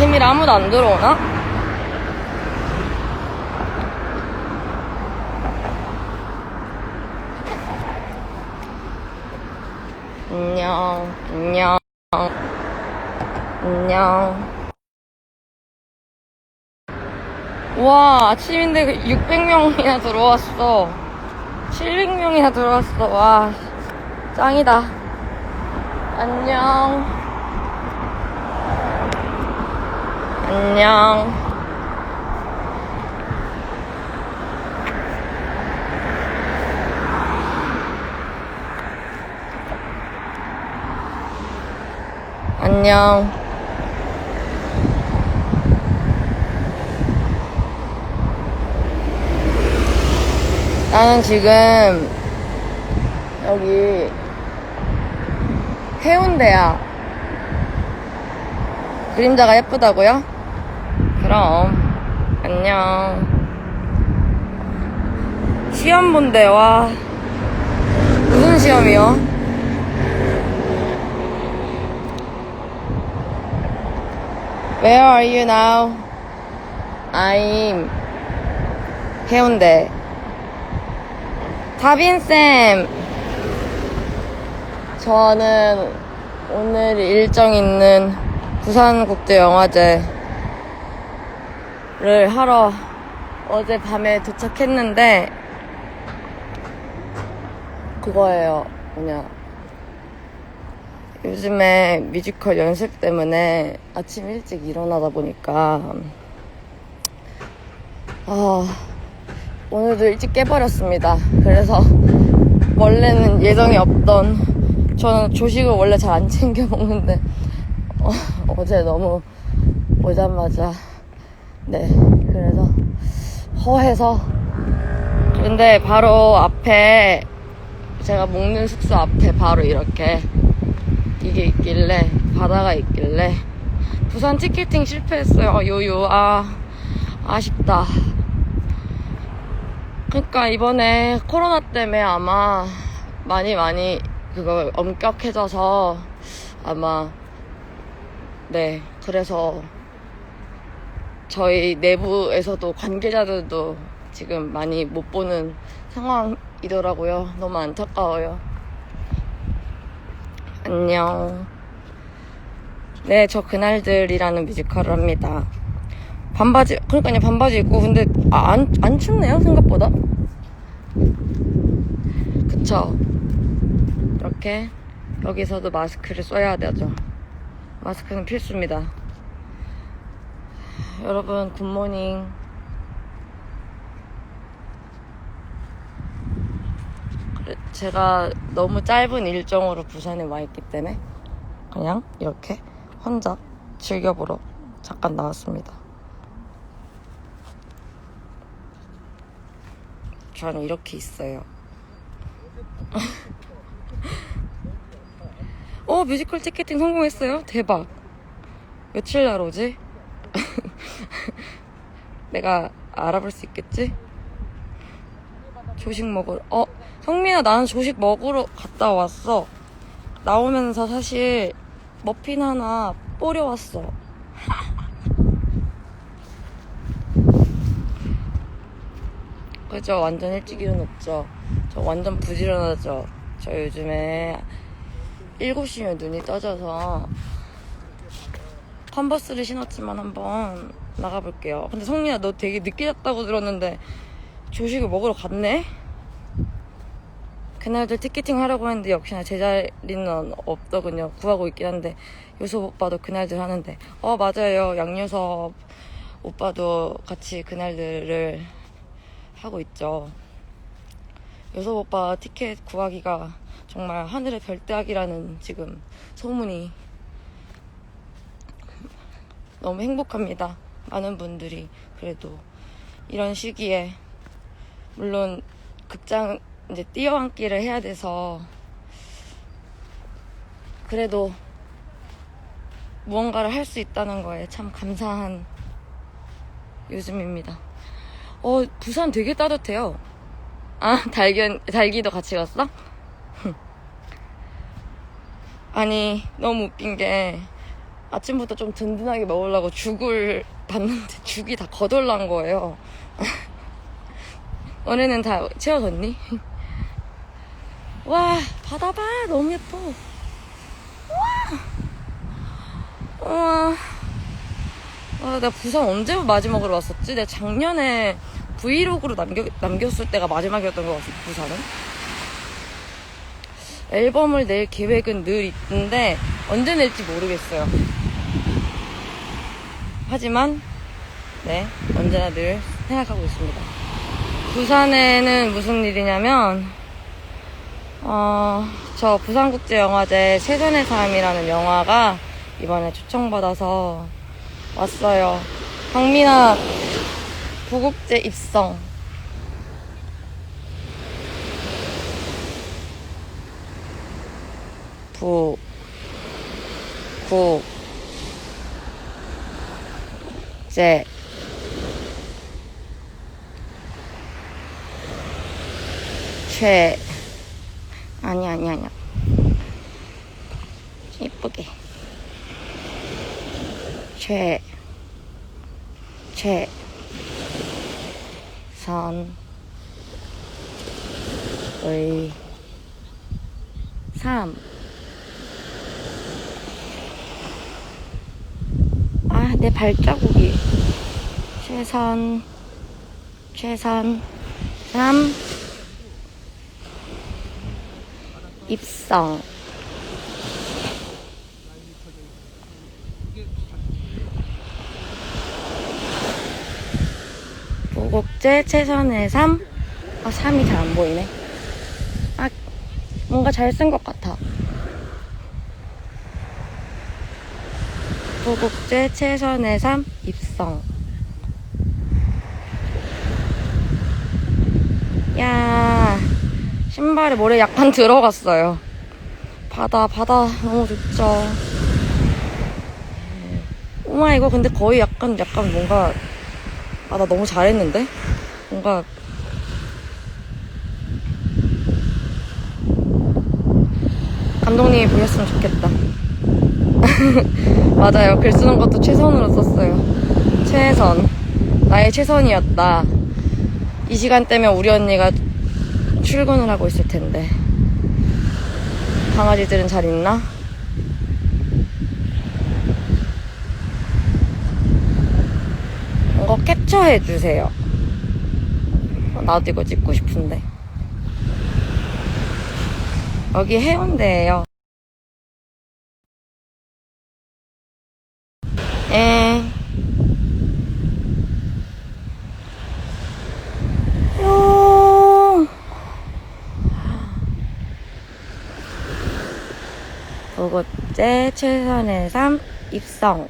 아침이라 아무도 안 들어오나? 안녕, 안녕, 안녕. 와, 아침인데 600명이나 들어왔어. 700명이나 들어왔어. 와, 짱이다. 안녕. 안녕. 안녕. 나는 지금 여기 해운대야. 그림자가 예쁘다고요? 그럼 안녕. 시험 본대 와. 무슨 시험이요? Where are 해운대. 다빈쌤! 저는 오늘 일정 있는 부산국제영화제 를 하러 어제 밤에 도착했는데, 그거예요. 뭐냐. 요즘에 뮤지컬 연습 때문에 아침 일찍 일어나다 보니까, 아, 오늘도 일찍 깨버렸습니다. 그래서 원래는 예정이 없던 저는 조식을 원래 잘 안 챙겨 먹는데 어, 제 너무 오자마자 네 그래서 허해서. 근데 바로 앞에 제가 먹는 숙소 앞에 바로 이렇게 이게 있길래 바다가 있길래 부산 티켓팅 실패했어요. 요요. 아 아쉽다. 그러니까 이번에 코로나 때문에 아마 많이 많이 그거 엄격해져서 아마 네 그래서 저희 내부에서도 관계자들도 지금 많이 못 보는 상황이더라고요. 너무 안타까워요. 안녕. 네, 저 그날들이라는 뮤지컬을 합니다. 반바지, 그러니까 반바지 입고, 근데, 아, 안, 안 춥네요, 생각보다. 그쵸. 이렇게, 여기서도 마스크를 써야 되죠. 마스크는 필수입니다. 여러분, 굿모닝. 제가 너무 짧은 일정으로 부산에 와 있기 때문에, 그냥 이렇게 혼자 즐겨보러 잠깐 나왔습니다. 저는 이렇게 있어요. 어, 뮤지컬 티켓팅 성공했어요? 대박. 며칠 날 오지? 내가 알아볼 수 있겠지? 조식 먹으러, 어, 성민아, 나는 조식 먹으러 갔다 왔어. 나오면서 사실 머핀 하나 뿌려왔어. 그죠? 완전 일찍 일어났죠? 저 완전 부지런하죠? 저 요즘에 7시면 눈이 떠져서 컨버스를 신었지만 한번 나가볼게요. 근데 성민아 너 되게 늦게 잤다고 들었는데 조식을 먹으러 갔네? 그날들 티켓팅 하려고 했는데 역시나 제자리는 없더군요. 구하고 있긴 한데 요섭 오빠도 그날들 하는데 어 맞아요. 양요섭 오빠도 같이 그날들을 하고 있죠. 요섭 오빠 티켓 구하기가 정말 하늘의 별따기라는 지금 소문이 너무 행복합니다. 많은 분들이 그래도 이런 시기에 물론 극장 이제 뛰어앉기를 해야 돼서 그래도 무언가를 할 수 있다는 거에 참 감사한 요즘입니다. 어, 부산 되게 따뜻해요. 아, 달견, 달기도 같이 갔어? 아니, 너무 웃긴 게, 아침부터 좀 든든하게 먹으려고 죽을 봤는데 죽이 다 거덜난 거예요. 너네는 다 채워졌니? 와 바다 봐 너무 예뻐. 와. 와. 아, 내가 부산 언제 마지막으로 왔었지? 내가 작년에 브이로그로 남겨, 남겼을 때가 마지막이었던 것 같아, 부산은. 앨범을 낼 계획은 늘 있는데, 언제 낼지 모르겠어요. 하지만, 네, 언제나 늘 생각하고 있습니다. 부산에는 무슨 일이냐면, 어, 저 부산국제영화제 최선의 삶이라는 영화가 이번에 초청받아서 왔어요. 강민아, 부국제 입성. 부, 국, 제, 최, 아니, 아니, 아니야. 이쁘게. 최, 최, 선, 의, 삼. 아, 내 발자국이. 최선, 최선, 삼, 입성. 무곡제 최선의 삶. 아, 3이 잘 안 보이네. 아, 뭔가 잘 쓴 것 같아. 무곡제 최선의 삶 입성. 야, 신발에 모래 약간 들어갔어요. 바다, 바다 너무 좋죠. 오마 이거 근데 거의 약간, 약간 뭔가 아, 나 너무 잘했는데? 뭔가. 감독님이 보셨으면 좋겠다. 맞아요. 글 쓰는 것도 최선으로 썼어요. 최선. 나의 최선이었다. 이 시간대면 우리 언니가 출근을 하고 있을 텐데. 강아지들은 잘 있나? 이거 캡처해 주세요. 어, 나도 이거 찍고 싶은데. 여기 해운대예요. 에. 요. 보고제 최선의 삶 입성.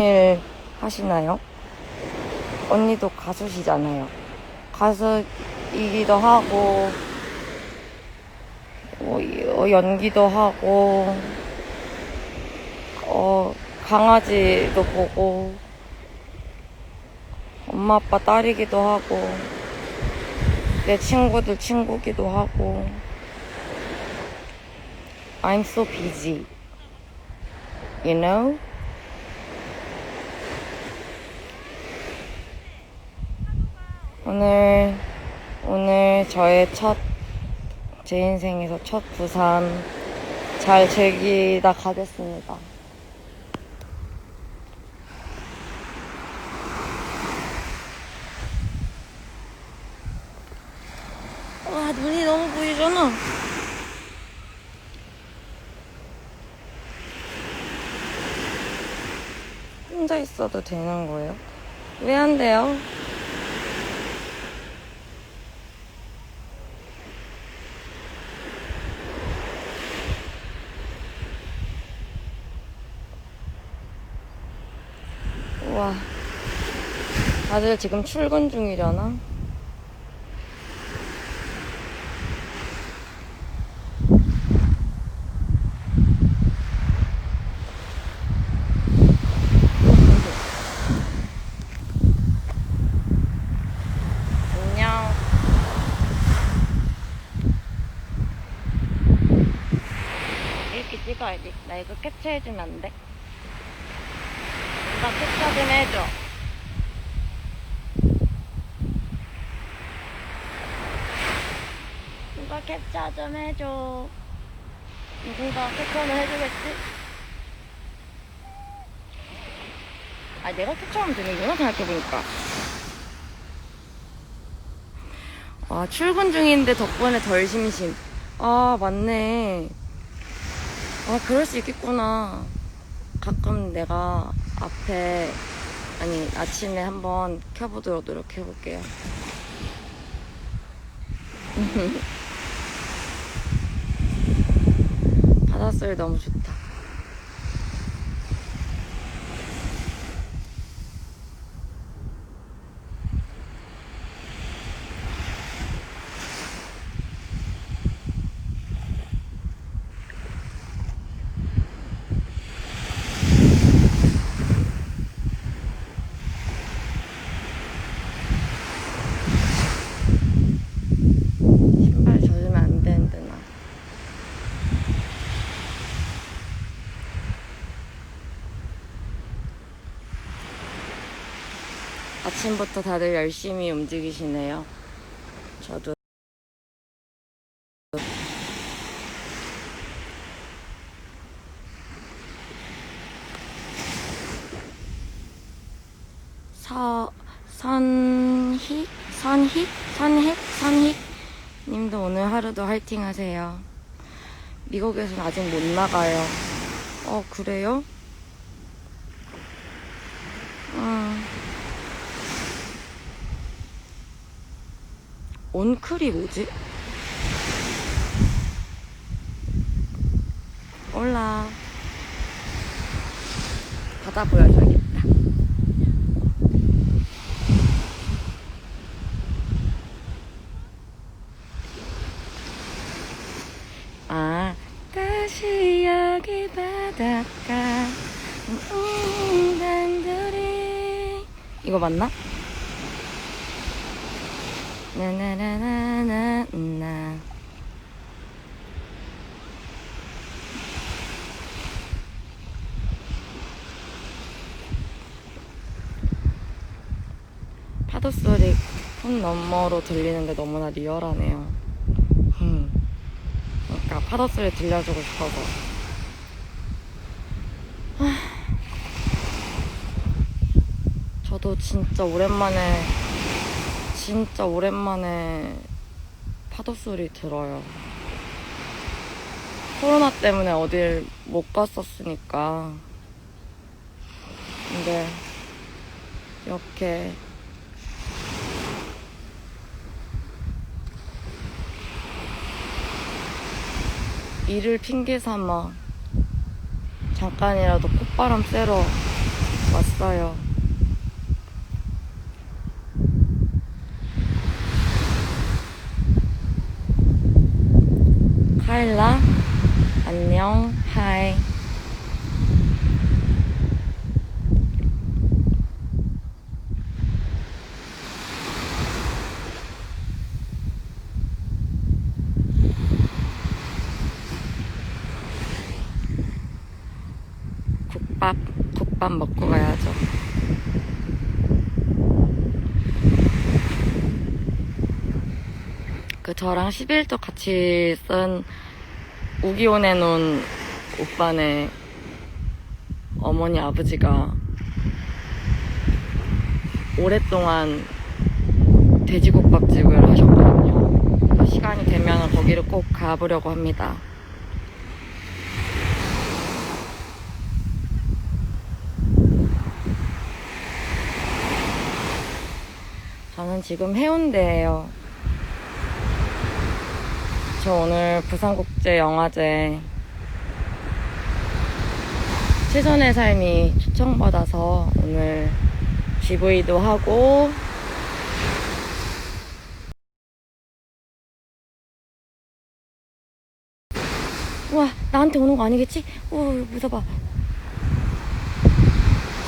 일 하시나요? 언니도 가수시잖아요. 가수이기도 하고, 어, 이- 어, 연기도 하고, 어, 강아지도 보고, 엄마 아빠 딸이기도 하고, 내 친구들 친구기도 하고, I'm so busy. You know? 오늘 오늘 저의 첫 제 인생에서 첫 부산 잘 즐기다 가겠습니다. 와 눈이 너무 보이잖아. 혼자 있어도 되는 거예요? 왜 안 돼요? 와. 다들 지금 출근 중이려나? 찍어야지. 나 이거 캡처해주면 안 돼? 누가 캡처 좀 해줘. 누가 캡처 좀 해줘. 누군가 캡처는 해주겠지? 아, 내가 캡처하면 되는구나, 생각해보니까. 아, 출근 중인데 덕분에 덜 심심. 아, 맞네. 아, 그럴 수 있겠구나. 가끔 내가 앞에, 아니, 아침에 한번 켜보도록 노력해 볼게요. 바닷소리 너무 좋다. 신발 젖으면 안 되는데, 나. 아침부터 다들 열심히 움직이시네요. 저도. 서, 선희? 선희? 선핵? 선희? 님도 오늘 하루도 화이팅 하세요. 미국에서는 아직 못 나가요. 어, 그래요? 음. 온클이 뭐지? 올라. 바다 보여줘야겠다. 아, 다시 여기 바닷가. 음, 단둘이. 이거 맞나? 나나나나나 나. 파도 소리 폰 너머로 들리는데 너무나 리얼하네요. 음. 그러니까 파도 소리 들려주고 싶어서. 하. 저도 진짜 오랜만에 진짜 오랜만에 파도 소리 들어요. 코로나 때문에 어딜 못 갔었으니까. 근데 이렇게 일을 핑계 삼아 잠깐이라도 콧바람 쐬러 왔어요. 카일라, 안녕, 하이. 국밥, 국밥 먹고 가야죠. 그 저랑 11도 같이 쓴 우기온에 놓은 오빠네 어머니 아버지가 오랫동안 돼지국밥집을 하셨거든요. 시간이 되면 거기를 꼭 가보려고 합니다. 저는 지금 해운대예요. 저 오늘 부산국제영화제 최선의 삶이 초청받아서 오늘 GV도 하고 와 나한테 오는 거 아니겠지? 오 무서워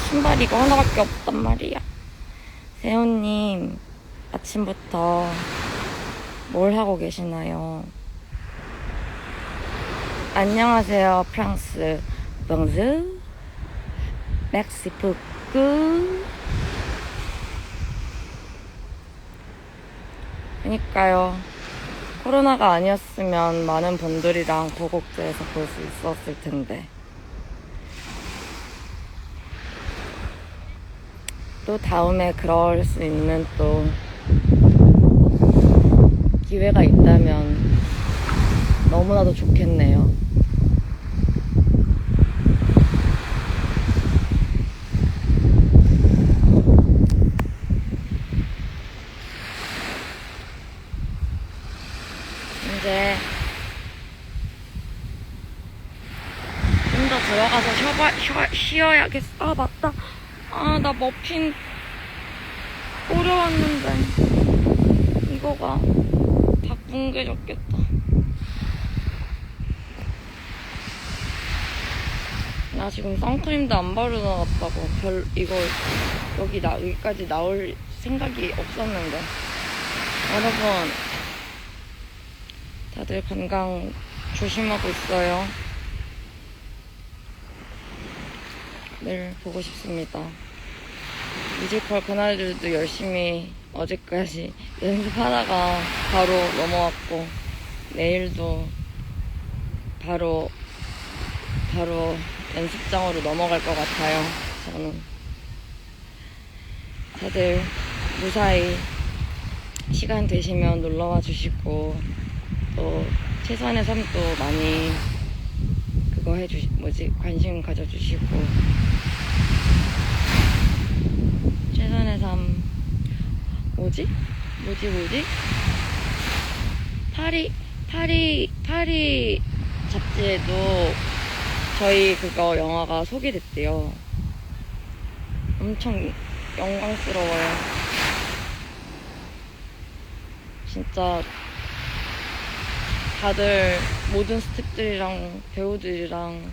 신발 이거 하나밖에 없단 말이야 세훈님 아침부터 뭘 하고 계시나요? 안녕하세요 프랑스 봉즈 멕시푸크 그니까요 코로나가 아니었으면 많은 분들이랑 고국제에서 볼 수 있었을 텐데. 또 다음에 그럴 수 있는 또 기회가 있다면 너무나도 좋겠네요. 이제 좀 더 들어가서 쉬어봐, 쉬어, 쉬어야겠어. 아, 맞다. 아, 나 머핀 끓여왔는데. 이거가 다 뭉개졌겠다. 나 지금 선크림도 안 바르고 나갔다고. 별, 이거, 여기 나, 여기까지 나올 생각이 없었는데. 여러분, 다들 건강 조심하고 있어요. 늘 보고 싶습니다. 뮤지컬 그날들도 열심히 어제까지 연습하다가 바로 넘어왔고, 내일도 바로, 바로 연습장으로 넘어갈 것 같아요. 저는. 다들 무사히 시간 되시면 놀러와 주시고, 또 최선의 삶도 많이 그거 해주시 뭐지? 관심 가져주시고. 최선의 삶. 뭐지? 뭐지 뭐지? 파리 파리 파리 잡지에도 저희 그거 영화가 소개됐대요. 엄청 영광스러워요. 진짜 다들 모든 스태프들이랑 배우들이랑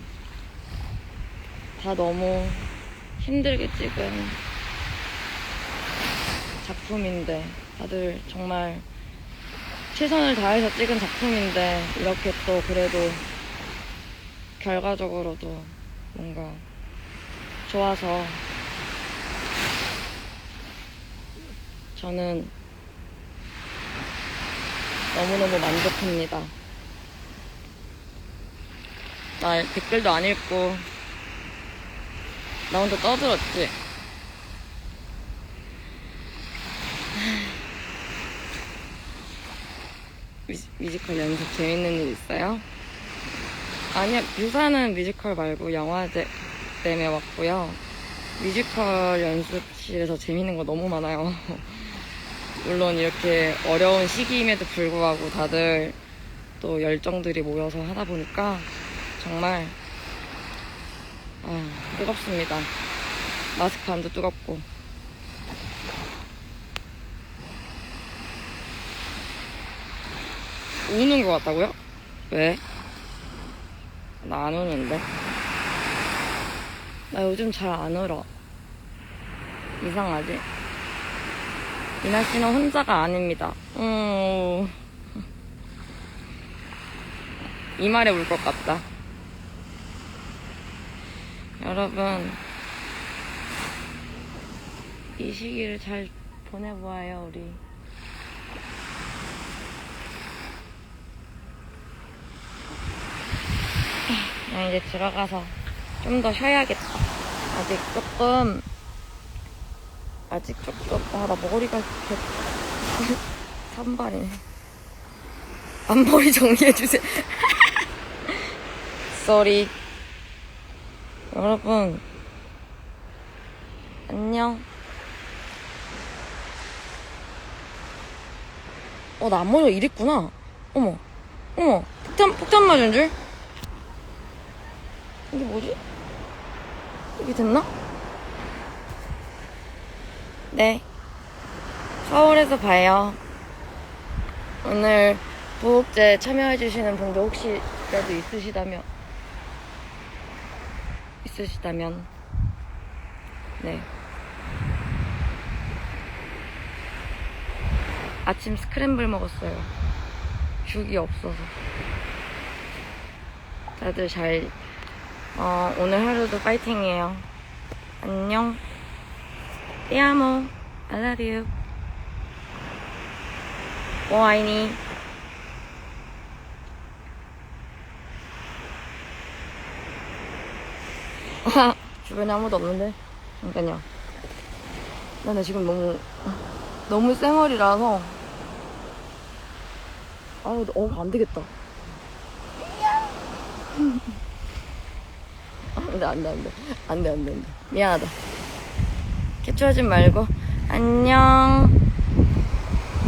다 너무 힘들게 찍은 작품인데 다들 정말 최선을 다해서 찍은 작품인데 이렇게 또 그래도 결과적으로도 뭔가 좋아서 저는 너무너무 만족합니다. 나 댓글도 안 읽고 나 혼자 떠들었지. 뮤지, 뮤지컬 연습 재밌는 일 있어요? 아니요, 부산은 뮤지컬 말고 영화 제 때문에 왔고요. 뮤지컬 연습실에서 재밌는 거 너무 많아요. 물론 이렇게 어려운 시기임에도 불구하고 다들 또 열정들이 모여서 하다 보니까 정말 아, 뜨겁습니다. 마스크 안도 뜨겁고. 우는 것 같다고요? 왜? 나 안 우는데. 나 요즘 잘 안 울어. 이상하지? 이나 씨는 혼자가 아닙니다. 음, 이 말에 울 것 같다. 여러분, 이 시기를 잘 보내보아요, 우리. 그냥 이제 들어가서 좀 더 쉬어야겠다. 아직 조금, 아직 조금, 아, 나 머리가 이렇게 산발이네. 앞머리 정리해주세요. 쏘리. 여러분, 안녕. 어, 나 앞머리가 이랬구나. 어머, 어머, 폭탄, 폭탄 맞은 줄? 이게 뭐지? 이게 됐나? 네. 서울에서 봐요. 오늘 보호제 참여해주시는 분들 혹시라도 있으시다면, 있으시다면, 네. 아침 스크램블 먹었어요. 죽이 없어서. 다들 잘, 어, 오늘 하루도 파이팅이에요. 안녕. Te amo. I love you. 뭐 아이니? 주변에 아무도 없는데? 잠깐요. 나는 지금 너무, 너무 쌩얼이라서. 아우, 어, 안 되겠다. 안 돼, 안 돼, 안 돼. 안 돼, 안 돼, 안 돼. 미안하다. 개추하지 말고. 안녕.